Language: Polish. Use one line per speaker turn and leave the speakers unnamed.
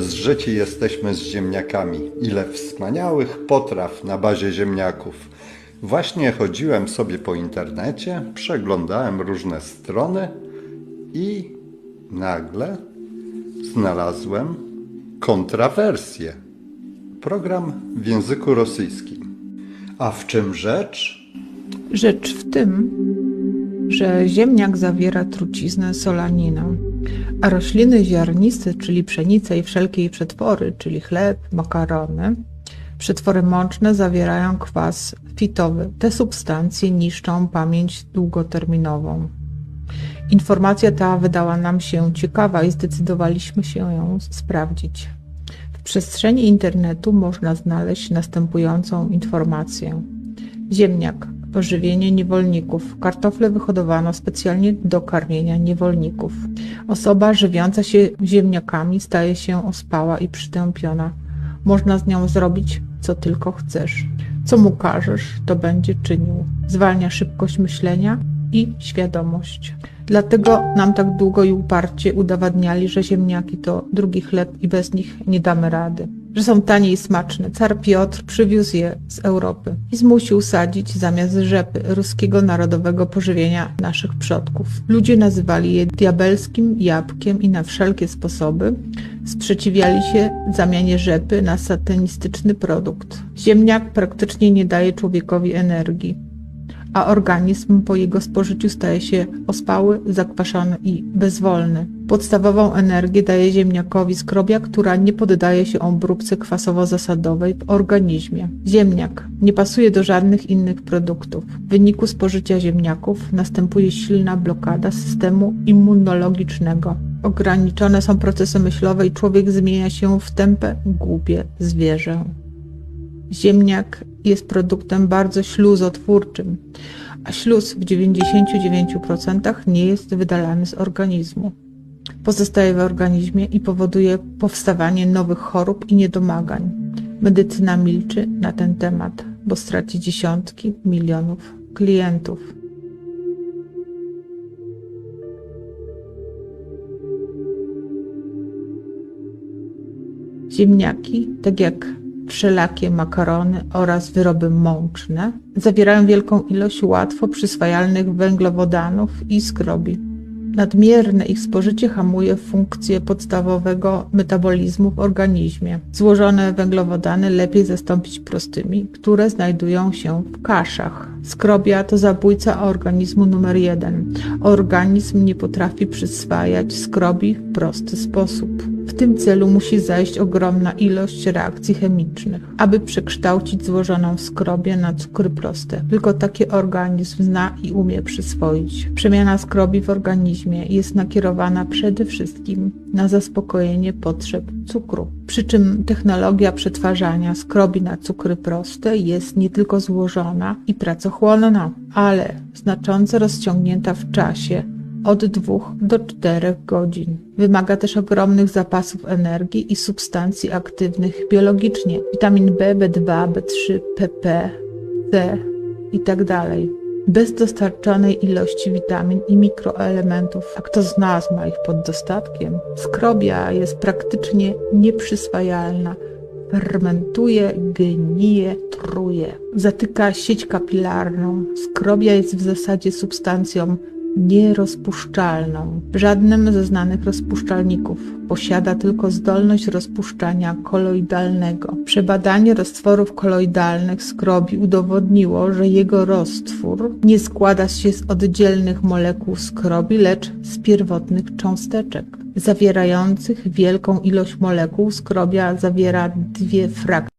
Zżyci jesteśmy z ziemniakami. Ile wspaniałych potraw na bazie ziemniaków. Właśnie chodziłem sobie po internecie, przeglądałem różne strony i nagle znalazłem kontrawersję. Program w języku rosyjskim. A w czym rzecz?
Rzecz w tym, że ziemniak zawiera truciznę solaninę, a rośliny ziarniste, czyli pszenica i wszelkie jej przetwory, czyli chleb, makarony, przetwory mączne zawierają kwas fitowy. Te substancje niszczą pamięć długoterminową. Informacja ta wydała nam się ciekawa i zdecydowaliśmy się ją sprawdzić. W przestrzeni internetu można znaleźć następującą informację. Ziemniak, pożywienie niewolników. Kartofle wyhodowano specjalnie do karmienia niewolników. Osoba żywiąca się ziemniakami staje się ospała i przytępiona. Można z nią zrobić, co tylko chcesz. Co mu każesz, to będzie czynił. Zwalnia szybkość myślenia i świadomość. Dlatego nam tak długo i uparcie udowadniali, że ziemniaki to drugi chleb i bez nich nie damy rady. Że są tanie i smaczne. Car Piotr przywiózł je z Europy i zmusił sadzić zamiast rzepy ruskiego narodowego pożywienia naszych przodków. Ludzie nazywali je diabelskim jabłkiem i na wszelkie sposoby sprzeciwiali się zamianie rzepy na satanistyczny produkt. Ziemniak praktycznie nie daje człowiekowi energii a organizm po jego spożyciu staje się ospały, zakwaszony i bezwolny. Podstawową energię daje ziemniakowi skrobia, która nie poddaje się obróbce kwasowo-zasadowej w organizmie. Ziemniak nie pasuje do żadnych innych produktów. W wyniku spożycia ziemniaków następuje silna blokada systemu immunologicznego. Ograniczone są procesy myślowe i człowiek zmienia się w tępe, głupie zwierzę. Ziemniak jest produktem bardzo śluzotwórczym, a śluz w 99% nie jest wydalany z organizmu. Pozostaje w organizmie i powoduje powstawanie nowych chorób i niedomagań. Medycyna milczy na ten temat, bo straci dziesiątki milionów klientów. Ziemniaki, tak jak wszelakie makarony oraz wyroby mączne, zawierają wielką ilość łatwo przyswajalnych węglowodanów i skrobi. Nadmierne ich spożycie hamuje funkcję podstawowego metabolizmu w organizmie. Złożone węglowodany lepiej zastąpić prostymi, które znajdują się w kaszach. Skrobia to zabójca organizmu numer jeden. Organizm nie potrafi przyswajać skrobi w prosty sposób. W tym celu musi zajść ogromna ilość reakcji chemicznych, aby przekształcić złożoną skrobię na cukry proste. Tylko taki organizm zna i umie przyswoić. Przemiana skrobi w organizmie jest nakierowana przede wszystkim na zaspokojenie potrzeb cukru. Przy czym technologia przetwarzania skrobi na cukry proste jest nie tylko złożona i pracochłonna, ale znacząco rozciągnięta w czasie od 2 do 4 godzin. Wymaga też ogromnych zapasów energii i substancji aktywnych biologicznie, witamin B, B2, B3, PP, C itd. Bez dostarczonej ilości witamin i mikroelementów, a kto z nas ma ich pod dostatkiem, skrobia jest praktycznie nieprzyswajalna fermentuje, gnije, truje. Zatyka sieć kapilarną. Skrobia jest w zasadzie substancją nierozpuszczalną. Żadnym ze znanych rozpuszczalników posiada tylko zdolność rozpuszczania koloidalnego. Przebadanie roztworów koloidalnych skrobi udowodniło, że jego roztwór nie składa się z oddzielnych molekuł skrobi, lecz z pierwotnych cząsteczek zawierających wielką ilość molekuł. Skrobia zawiera dwie frakcje